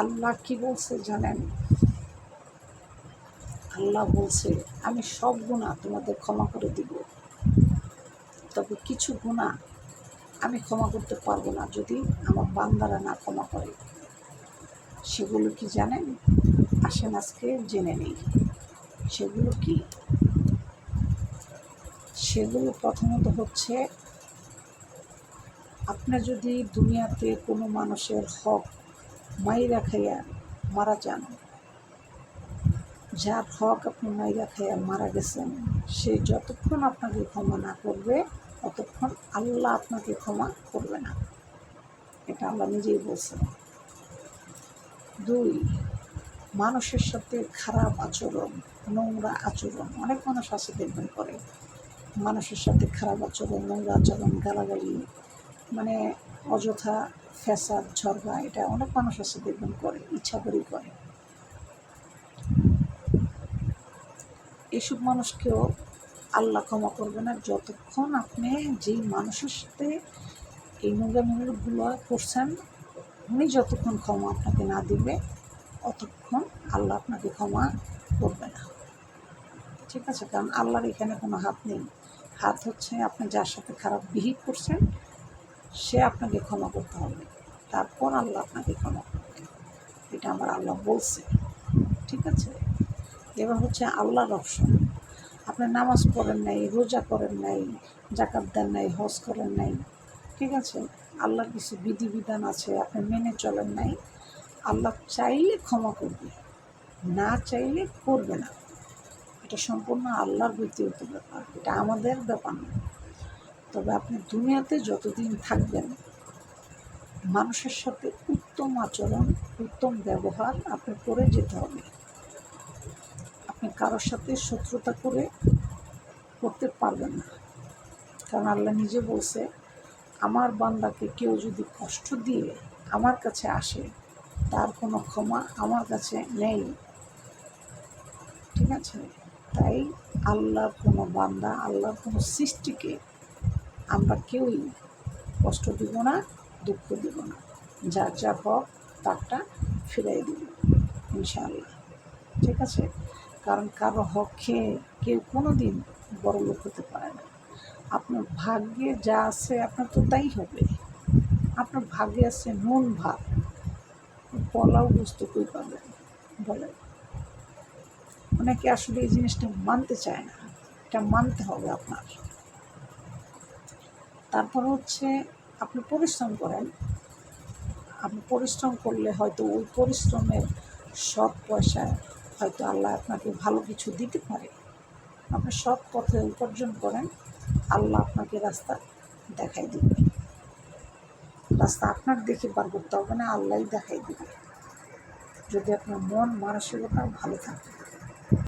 আল্লাহ কি বলছে জানেন? আল্লাহ বলছে, আমি সব গুণা তোমাদের ক্ষমা করে দিব। তবে কিছু গুণা আমি ক্ষমা করতে পারব না যদি আমার বান্দারা না ক্ষমা করে। সেগুলো কি জানেন? আসেন আজকে জেনে নেই। সেগুলো কি? সেগুলো প্রথমত হচ্ছে, আপনি যদি দুনিয়াতে কোনো মানুষের হক মাইরা খাইয়া মারা যান। যার হক আপনি মাইরা খাইয়া মারা গেছেন, সে যতক্ষণ আপনাকে ক্ষমা না করবে, ততক্ষণ আল্লাহ আপনাকে ক্ষমা করবে না। এটা আল্লাহ নিজেই বলছেন। দুই, মানুষের সাথে খারাপ আচরণ, নোংরা আচরণ, অনেক মানুষ আছে দেখবেন করে। মানুষের সাথে খারাপ আচরণ, নোংরা আচরণ, গালাগালি মানে অযথা ফ্যাসাদ ঝরগা এটা অনেক মানুষ আছে দেখবেন করে, ইচ্ছা করেই করে। এইসব মানুষকেও আল্লাহ ক্ষমা করবে না যতক্ষণ আপনি যেই মানুষের সাথে এই নোংরামিগুলো করছেন, উনি যতক্ষণ ক্ষমা আপনাকে না দিবে, অতক্ষণ আল্লাহ আপনাকে ক্ষমা করবে না। ঠিক আছে, কারণ আল্লাহর এখানে কোনো হাত নেই। হাত হচ্ছে আপনি যার সাথে খারাপ বিহেভ করছেন সে আপনাকে ক্ষমা করতে হবে। তারপর আল্লাহ আপনাকে ক্ষমা করবে। এটা আমার আল্লাহ বলছে। ঠিক আছে? এবার হচ্ছে আল্লাহর অপশন। আপনি নামাজ পড়েন নাই, রোজা করেন নাই জাকাত দেন নাই, হজ করেন নাই, ঠিক আছে? আল্লাহর কিছু বিধিবিধান আছে, আপনি মেনে চলেন নাই, আল্লাহ চাইলে ক্ষমা করবে, না চাইলে করবে না। এটা সম্পূর্ণ আল্লাহর ব্যক্তিগত ব্যাপার। এটা আমাদের ব্যাপার না। তবে আপনি দুনিয়াতে যতদিন থাকবেন, মানুষের সাথে উত্তম আচরণ, উত্তম ব্যবহার আপনি করে যেতে হবে। আপনি কারোর সাথে শত্রুতা করে করতে পারবেন না। কারণ আল্লাহ নিজে বলছে, আমার বান্দাকে কেউ যদি কষ্ট দিয়ে আমার কাছে আসে, তার কোনো ক্ষমা আমার কাছে নেই। ঠিক আছে? তাই আল্লাহর কোনো বান্দা, আল্লাহর কোনো সৃষ্টিকে আমরা কেউই কষ্ট দিব না, দুঃখ দিব না। যার যা হক, তারটা ফিরাই দিব, ইনশাআল্লাহ। ঠিক আছে? কারণ কারও হক খেয়ে কেউ কোনো দিন বড় লোক হতে পারে না। আপনার ভাগ্যে যা আছে, আপনার তো তাই হবে। আপনার ভাগ্যে আছে নুন ভাত পলাও বুঝতে কই পাবেন বলেন। অনেকে আসলে এই জিনিসটা মানতে চায় না। এটা মানতে হবে আপনার। তারপর হচ্ছে আপনি পরিশ্রম করেন। আপনি পরিশ্রম করলে হয়তো ওই পরিশ্রমের সৎ পয়সায় হয়তো আল্লাহ আপনাকে ভালো কিছু দিতে পারে। আপনি সৎ পথে উপার্জন করেন, আল্লাহ আপনাকে রাস্তা দেখাই দিবে। রাস্তা আপনার দেখে বার করতে হবে না, আল্লাহই দেখাই দিবে। যদি আপনার মন মানসিকতা ভালো থাকে।